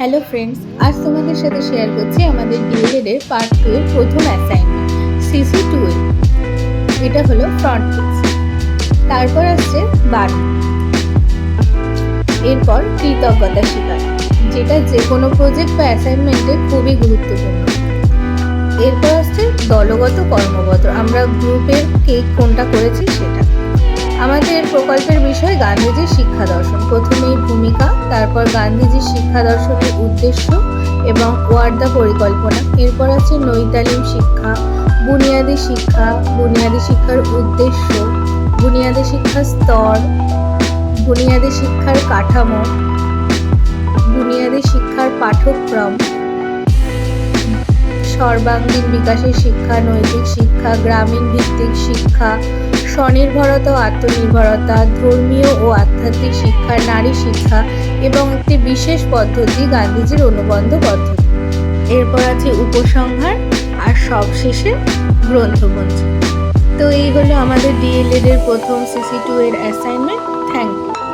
Hello friends আজ তোমাদের সাথে শেয়ার করছি আমাদের ডিএলএড এর পার্ট টু এর প্রথম অ্যাসাইনমেন্ট সিসি টু এ এটা হলো ফ্রন্ট পেজ তারপর আসছে বাড়ি এরপর কৃতজ্ঞতা স্বীকার, যেটা যে কোনো প্রজেক্ট বা অ্যাসাইনমেন্টে খুবই গুরুত্বপূর্ণ। এরপর আসছে দলগত কর্মগত আমরা গ্রুপের কে কোনটা করেছি সেটা। আমাদের প্রকল্পের বিষয় গান্ধীজির শিক্ষা দর্শন। প্রথমেই ভূমিকা, তারপর গান্ধীজির শিক্ষা দর্শনের উদ্দেশ্য এবং ওয়ার্দা পরিকল্পনা। এরপর আছে নৈতালিম শিক্ষা, বুনিয়াদি শিক্ষা, বুনিয়াদি শিক্ষার উদ্দেশ্য, বুনিয়াদি শিক্ষার স্তর, বুনিয়াদি শিক্ষার কাঠামো, বুনিয়াদি শিক্ষার পাঠ্যক্রম সর্বাঙ্গীন বিকাশের শিক্ষা, নৈতিক শিক্ষা, গ্রামীণ ভিত্তিক শিক্ষা, স্বনির্ভরতা ও আত্মনির্ভরতা, ধর্মীয় ও আধ্যাত্মিক শিক্ষা, নারী শিক্ষা এবং একটি বিশেষ পদ্ধতি গান্ধীজির অনুবন্ধ পদ্ধতি। এরপর আছে উপসংহার আর সবশেষে গ্রন্থমঞ্চ। তো এই হলো আমাদের ডিএলএড এর প্রথম সিসি টু এর অ্যাসাইনমেন্ট থ্যাংক ইউ